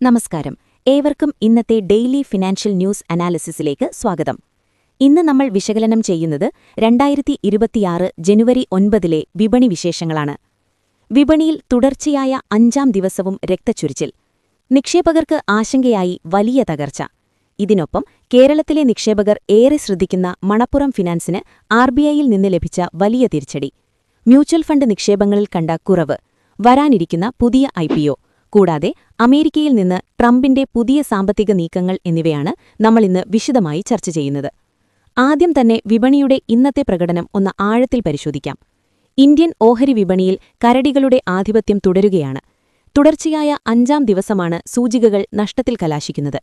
നമസ്കാരം. ഏവർക്കും ഇന്നത്തെ ഡെയിലി ഫിനാൻഷ്യൽ ന്യൂസ് അനാലിസിസിലേക്ക് സ്വാഗതം. ഇന്ന് നമ്മൾ വിശകലനം ചെയ്യുന്നത് രണ്ടായിരത്തി ഇരുപത്തിയാറ് ജനുവരി ഒൻപതിലെ വിപണി വിശേഷങ്ങളാണ്. വിപണിയിൽ തുടർച്ചയായ അഞ്ചാം ദിവസവും രക്തച്ചുരിച്ചിൽ നിക്ഷേപകർക്ക് ആശങ്കയായി വലിയ തകർച്ച. ഇതിനൊപ്പം കേരളത്തിലെ നിക്ഷേപകർ ഏറെ ശ്രദ്ധിക്കുന്ന മണപ്പുറം ഫിനാൻസിന് ആർബിഐയിൽ നിന്ന് ലഭിച്ച വലിയ തിരിച്ചടി. മ്യൂച്വൽ ഫണ്ട് നിക്ഷേപങ്ങളിൽ കണ്ട കുറവ്. വരാനിരിക്കുന്ന പുതിയ ഐപിഒ കൂടാതെ അമേരിക്കയിൽ നിന്ന് ട്രംപിന്റെ പുതിയ സാമ്പത്തിക നീക്കങ്ങൾ എന്നിവയാണ് നമ്മൾ ഇന്ന് വിശദമായി ചർച്ച ചെയ്യുന്നത്. ആദ്യം തന്നെ വിപണിയുടെ ഇന്നത്തെ പ്രകടനം ഒന്ന് ആഴത്തിൽ പരിശോധിക്കാം. ഇന്ത്യൻ ഓഹരി വിപണിയിൽ കരടികളുടെ ആധിപത്യം തുടരുകയാണ്. തുടർച്ചയായ അഞ്ചാം ദിവസമാണ് സൂചികകൾ നഷ്ടത്തിൽ കലാശിക്കുന്നത്.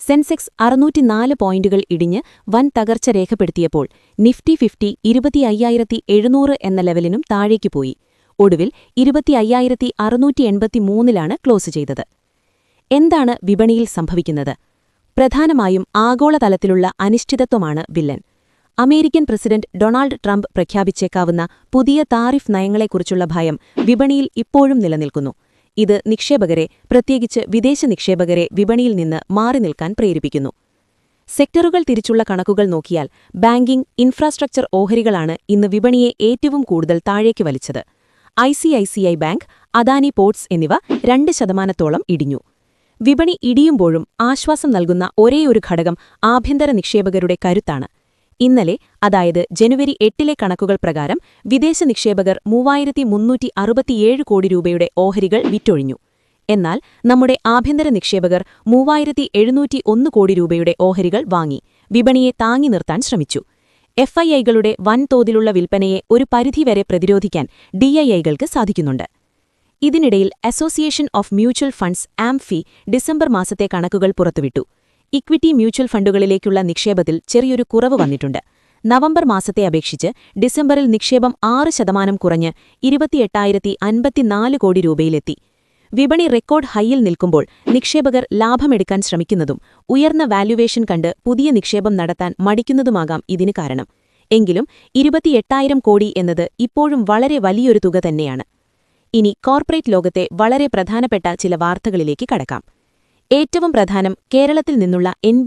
സെൻസെക്സ് അറുന്നൂറ്റിനാല് പോയിന്റുകൾ ഇടിഞ്ഞ് വൻ തകർച്ച രേഖപ്പെടുത്തിയപ്പോൾ നിഫ്റ്റി ഫിഫ്റ്റി ഇരുപത്തിയയ്യായിരത്തി എഴുന്നൂറ് എന്ന ലെവലിനും താഴേക്ക് പോയി. ഒടുവിൽ ഇരുപത്തി അയ്യായിരത്തി അറുന്നൂറ്റി എൺപത്തിമൂന്നിലാണ് ക്ലോസ് ചെയ്തത്. എന്താണ് വിപണിയിൽ സംഭവിക്കുന്നത്? പ്രധാനമായും ആഗോളതലത്തിലുള്ള അനിശ്ചിതത്വമാണ് villain. American president Donald Trump പ്രഖ്യാപിച്ചേക്കാവുന്ന പുതിയ താരിഫ് നയങ്ങളെക്കുറിച്ചുള്ള ഭയം വിപണിയിൽ ഇപ്പോഴും നിലനിൽക്കുന്നു. ഇത് നിക്ഷേപകരെ പ്രത്യേകിച്ച് വിദേശ നിക്ഷേപകരെ വിപണിയിൽ നിന്ന് മാറി നിൽക്കാൻ പ്രേരിപ്പിക്കുന്നു. സെക്ടറുകൾ തിരിച്ചുള്ള കണക്കുകൾ നോക്കിയാൽ ബാങ്കിംഗ് ഇൻഫ്രാസ്ട്രക്ചർ ഓഹരികളാണ് ഇന്ന് വിപണിയെ ഏറ്റവും കൂടുതൽ താഴേക്ക് വലിച്ചത്. I C I C I bank Adani ports എന്നിവ രണ്ട് ശതമാനത്തോളം ഇടിഞ്ഞു. വിപണി ഇടിയുമ്പോഴും ആശ്വാസം നൽകുന്ന ഒരേയൊരു ഘടകം ആഭ്യന്തര നിക്ഷേപകരുടെ കരുത്താണ്. ഇന്നലെ അതായത് ജനുവരി എട്ടിലെ കണക്കുകൾ പ്രകാരം വിദേശ നിക്ഷേപകർ മൂവായിരത്തി മുന്നൂറ്റി അറുപത്തിയേഴ് കോടി രൂപയുടെ ഓഹരികൾ വിറ്റൊഴിഞ്ഞു. എന്നാൽ നമ്മുടെ ആഭ്യന്തര നിക്ഷേപകർ മൂവായിരത്തി എഴുന്നൂറ്റി ഒന്ന് കോടി രൂപയുടെ ഓഹരികൾ വാങ്ങി വിപണിയെ താങ്ങി നിർത്താൻ ശ്രമിച്ചു. എഫ്ഐഐകളുടെ വൻതോതിലുള്ള വിൽപ്പനയെ ഒരു പരിധിവരെ പ്രതിരോധിക്കാൻ ഡിഐഐകൾക്ക് സാധിക്കുന്നുണ്ട്. ഇതിനിടയിൽ association of mutual funds AMFI December മാസത്തെ കണക്കുകൾ പുറത്തുവിട്ടു. ഇക്വിറ്റി മ്യൂച്വൽ ഫണ്ടുകളിലേക്കുള്ള നിക്ഷേപത്തിൽ ചെറിയൊരു കുറവ് വന്നിട്ടുണ്ട്. നവംബർ മാസത്തെ അപേക്ഷിച്ച് ഡിസംബറിൽ നിക്ഷേപം ആറ് ശതമാനം കുറഞ്ഞ് ഇരുപത്തിയെട്ടായിരത്തി അൻപത്തിനാല് കോടി രൂപയിലെത്തി. വിപണി റെക്കോർഡ് ഹൈയിൽ നിൽക്കുമ്പോൾ നിക്ഷേപകർ ലാഭമെടുക്കാൻ ശ്രമിക്കുന്നതും ഉയർന്ന വാല്യുവേഷൻ കണ്ട് പുതിയ നിക്ഷേപം നടത്താൻ മടിക്കുന്നതുമാകാം ഇതിന് കാരണം. എങ്കിലും ഇരുപത്തിയെട്ടായിരം കോടി എന്നത് ഇപ്പോഴും വളരെ വലിയൊരു തുക തന്നെയാണ്. ഇനി കോർപ്പറേറ്റ് ലോകത്തെ വളരെ പ്രധാനപ്പെട്ട ചില വാർത്തകളിലേക്ക് കടക്കാം. ഏറ്റവും പ്രധാനം കേരളത്തിൽ നിന്നുള്ള എൻ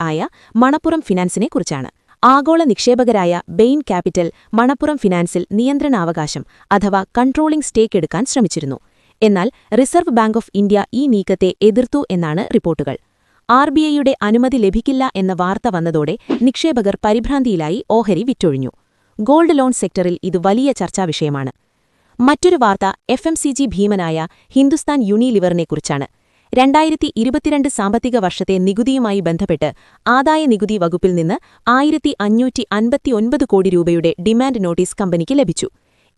ആയ മണപ്പുറം ഫിനാൻസിനെക്കുറിച്ചാണ് ആഗോള നിക്ഷേപകരായ ബെയിൻ ക്യാപിറ്റൽ മണപ്പുറം ഫിനാൻസിൽ നിയന്ത്രണാവകാശം അഥവാ കൺട്രോളിംഗ് സ്റ്റേക്ക് എടുക്കാൻ ശ്രമിച്ചിരുന്നു. എന്നാൽ റിസർവ് ബാങ്ക് ഓഫ് ഇന്ത്യ ഈ നീക്കത്തെ എതിർത്തു എന്നാണ് റിപ്പോർട്ടുകൾ. ആർ ബി ഐയുടെ അനുമതി ലഭിക്കില്ല എന്ന വാർത്ത വന്നതോടെ നിക്ഷേപകർ പരിഭ്രാന്തിയിലായി ഓഹരി വിറ്റൊഴിഞ്ഞു. ഗോൾഡ് ലോൺ സെക്ടറിൽ ഇത് വലിയ ചർച്ചാവിഷയമാണ് മറ്റൊരു വാർത്ത എഫ് എം സി ജി ഭീമനായ ഹിന്ദുസ്ഥാൻ യൂണിലിവറിനെക്കുറിച്ചാണ്. രണ്ടായിരത്തി ഇരുപത്തിരണ്ട് സാമ്പത്തിക വർഷത്തെ നികുതിയുമായി ബന്ധപ്പെട്ട് ആദായ നികുതി വകുപ്പിൽ നിന്ന് ആയിരത്തി അഞ്ഞൂറ്റി അൻപത്തിയൊൻപത് കോടി രൂപയുടെ ഡിമാൻഡ് നോട്ടീസ് കമ്പനിക്ക് ലഭിച്ചു.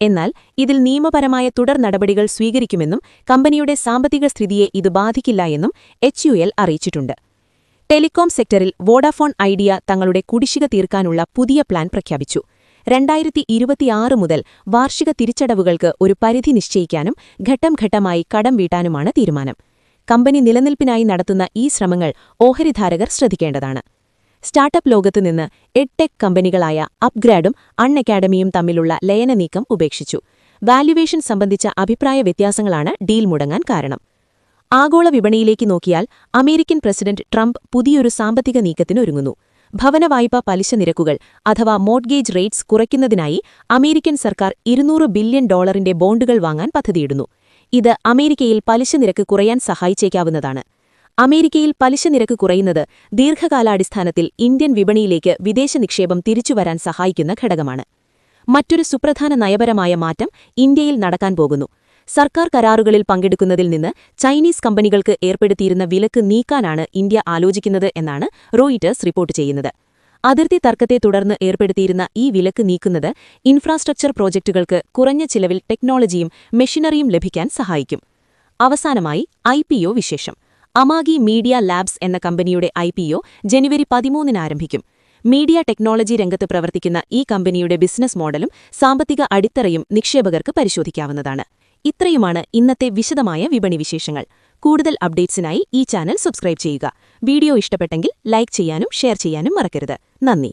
എന്നാൽ ഇതിൽ നിയമപരമായ തുടർ നടപടികൾ സ്വീകരിക്കുമെന്നും കമ്പനിയുടെ സാമ്പത്തിക സ്ഥിതിയെ ഇത് ബാധിക്കില്ല എന്നും എച്ച് അറിയിച്ചിട്ടുണ്ട്. ടെലികോം സെക്ടറിൽ വോഡാഫോൺ ഐഡിയ തങ്ങളുടെ കുടിശ്ശിക തീർക്കാനുള്ള പുതിയ പ്ലാൻ പ്രഖ്യാപിച്ചു. രണ്ടായിരത്തി ഇരുപത്തിയാറ് മുതൽ വാർഷിക തിരിച്ചടവുകൾക്ക് ഒരു പരിധി നിശ്ചയിക്കാനും ഘട്ടം ഘട്ടമായി കടം വീട്ടാനുമാണ് തീരുമാനം. കമ്പനി നിലനിൽപ്പിനായി നടത്തുന്ന ഈ ശ്രമങ്ങൾ ഓഹരിധാരകർ ശ്രദ്ധിക്കേണ്ടതാണ്. സ്റ്റാർട്ടപ്പ് ലോകത്ത് നിന്ന് എഡ്ടെക് കമ്പനികളായ അപ്ഗ്രാഡും അൺ അക്കാഡമിയും തമ്മിലുള്ള ലയന നീക്കം ഉപേക്ഷിച്ചു. വാല്യുവേഷൻ സംബന്ധിച്ച അഭിപ്രായ വ്യത്യാസങ്ങളാണ് ഡീൽ മുടങ്ങാൻ കാരണം. ആഗോള വിപണിയിലേക്ക് നോക്കിയാൽ അമേരിക്കൻ പ്രസിഡന്റ് ട്രംപ് പുതിയൊരു സാമ്പത്തിക നീക്കത്തിനൊരുങ്ങുന്നു ഭവനവായ്പ പലിശ നിരക്കുകൾ അഥവാ മോഡ്ഗേജ് റേറ്റ്സ് കുറയ്ക്കുന്നതിനായി അമേരിക്കൻ സർക്കാർ ഇരുന്നൂറ് ബില്യൺ ഡോളറിന്റെ ബോണ്ടുകൾ വാങ്ങാൻ പദ്ധതിയിടുന്നു. ഇത് അമേരിക്കയിൽ പലിശ നിരക്ക് കുറയാൻ സഹായിച്ചേക്കാവുന്നതാണ്. അമേരിക്കയിൽ പലിശ നിരക്ക് കുറയുന്നത് ദീർഘകാലാടിസ്ഥാനത്തിൽ ഇന്ത്യൻ വിപണിയിലേക്ക് വിദേശ നിക്ഷേപം തിരിച്ചുവരാൻ സഹായിക്കുന്ന ഘടകമാണ്. മറ്റൊരു സുപ്രധാന നയപരമായ മാറ്റം ഇന്ത്യയിൽ നടക്കാൻ പോകുന്നു. സർക്കാർ കരാറുകളിൽ പങ്കെടുക്കുന്നതിൽ നിന്ന് ചൈനീസ് കമ്പനികൾക്ക് ഏർപ്പെടുത്തിയിരുന്ന വിലക്ക് നീക്കാനാണ് ഇന്ത്യ ആലോചിക്കുന്നത് എന്നാണ് റോയിറ്റേഴ്സ് റിപ്പോർട്ട് ചെയ്യുന്നത്. അതിർത്തി തർക്കത്തെ തുടർന്ന് ഏർപ്പെടുത്തിയിരുന്ന ഈ വിലക്ക് നീക്കുന്നത് ഇൻഫ്രാസ്ട്രക്ചർ പ്രോജക്റ്റുകൾക്ക് കുറഞ്ഞ ചിലവിൽ ടെക്നോളജിയും മെഷീനറിയും ലഭിക്കാൻ സഹായിക്കും. അവസാനമായി ഐ വിശേഷം. അമാഗി മീഡിയ ലാബ്സ് എന്ന കമ്പനിയുടെ ഐ ജനുവരി പതിമൂന്നിന് ആരംഭിക്കും. മീഡിയ ടെക്നോളജി രംഗത്ത് പ്രവർത്തിക്കുന്ന ഈ കമ്പനിയുടെ ബിസിനസ് മോഡലും സാമ്പത്തിക അടിത്തറയും നിക്ഷേപകർക്ക് പരിശോധിക്കാവുന്നതാണ്. ഇത്രയുമാണ് ഇന്നത്തെ വിശദമായ വിപണി വിശേഷങ്ങൾ. കൂടുതൽ അപ്ഡേറ്റ്സിനായി ഈ ചാനൽ സബ്സ്ക്രൈബ് ചെയ്യുക. വീഡിയോ ഇഷ്ടപ്പെട്ടെങ്കിൽ ലൈക്ക് ചെയ്യാനും ഷെയർ ചെയ്യാനും മറക്കരുത്. നന്ദി.